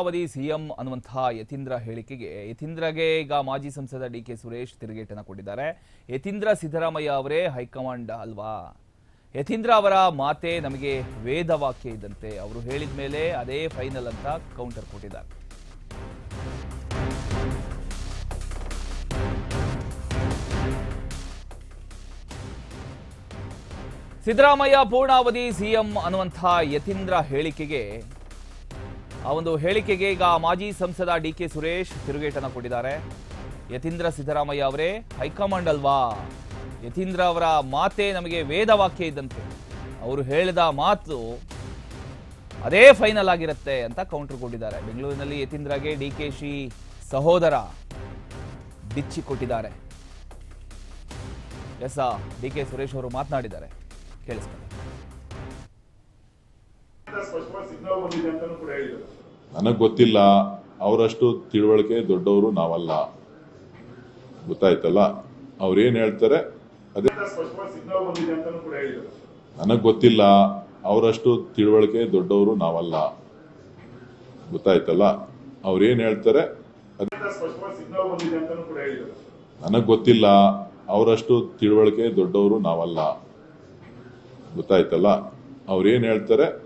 ಅವಧಿ ಸಿಎಂ ಅನ್ನುವಂತಹ ಯತೀಂದ್ರ ಹೇಳಿಕೆಗೆ ಯತೀಂದ್ರಗೆ ಈಗ ಮಾಜಿ ಸಂಸದ ಡಿ ಕೆ ಸುರೇಶ್ ತಿರುಗೇಟನ್ನು ಕೊಟ್ಟಿದ್ದಾರೆ. ಯತೀಂದ್ರ ಸಿದ್ದರಾಮಯ್ಯ ಅವರೇ ಹೈಕಮಾಂಡ್ ಅಲ್ವಾ? ಯತೀಂದ್ರ ಅವರ ಮಾತೆ ನಮಗೆ ವೇದವಾಕ್ಯ ಇದ್ದಂತೆ. ಅವರು ಹೇಳಿದ ಮೇಲೆ ಅದೇ ಫೈನಲ್ ಅಂತ ಕೌಂಟರ್ ಕೊಟ್ಟಿದ್ದಾರೆ. ಸಿದ್ದರಾಮಯ್ಯ ಪೂರ್ಣಾವಧಿ ಸಿಎಂ ಅನ್ನುವಂತಹ ಯತೀಂದ್ರ ಹೇಳಿಕೆಗೆ ಆ ಒಂದು ಹೇಳಿಕೆಗೆ ಈಗ ಮಾಜಿ ಸಂಸದ ಡಿ ಕೆ ಸುರೇಶ್ ತಿರುಗೇಟನ್ನು ಕೊಟ್ಟಿದ್ದಾರೆ. ಯತೀಂದ್ರ ಸಿದ್ದರಾಮಯ್ಯ ಅವರೇ, ಹೈಕಮಾಂಡ್ ಅಲ್ವಾ? ಯತೀಂದ್ರ ಅವರ ಮಾತೆ ನಮಗೆ ವೇದವಾಕ್ಯ ಇದ್ದಂತೆ. ಅವರು ಹೇಳಿದ ಮಾತು ಅದೇ ಫೈನಲ್ ಆಗಿರುತ್ತೆ ಅಂತ ಕೌಂಟರ್ ಕೊಟ್ಟಿದ್ದಾರೆ. ಬೆಂಗಳೂರಿನಲ್ಲಿ ಯತೀಂದ್ರಗೆ ಡಿ ಕೆ ಶಿ ಸಹೋದರ ಬಿಚ್ಚಿ ಕೊಟ್ಟಿದ್ದಾರೆ. ಎಸ್ ಡಿ ಕೆ ಸುರೇಶ್ ಅವರು ಮಾತನಾಡಿದ್ದಾರೆ. ಕೇಳಿಸ್ಕೊಳ್ಳಿ. ನನಗೆ ಗೊತ್ತಿಲ್ಲ, ಅವರಷ್ಟು ತಿಳುವಳಿಕೆ ದೊಡ್ಡವರು ನಾವಲ್ಲ. ಗೊತ್ತಾಯ್ತಲ್ಲ? ಏನು ಹೇಳ್ತಾರೆ? ಅದೇ ನನಗೆ ಗೊತ್ತಿಲ್ಲ, ಅವರಷ್ಟು ತಿಳುವಳಿಕೆ ದೊಡ್ಡವರು ನಾವಲ್ಲ. ಗೊತ್ತಾಯ್ತಲ್ಲ? ಅವ್ರೇನು ಹೇಳ್ತಾರೆ? ನನಗೆ ಗೊತ್ತಿಲ್ಲ, ಅವರಷ್ಟು ತಿಳುವಳಿಕೆ ದೊಡ್ಡವರು ನಾವಲ್ಲ. ಗೊತ್ತಾಯ್ತಲ್ಲ? ಅವ್ರೇನು ಹೇಳ್ತಾರೆ?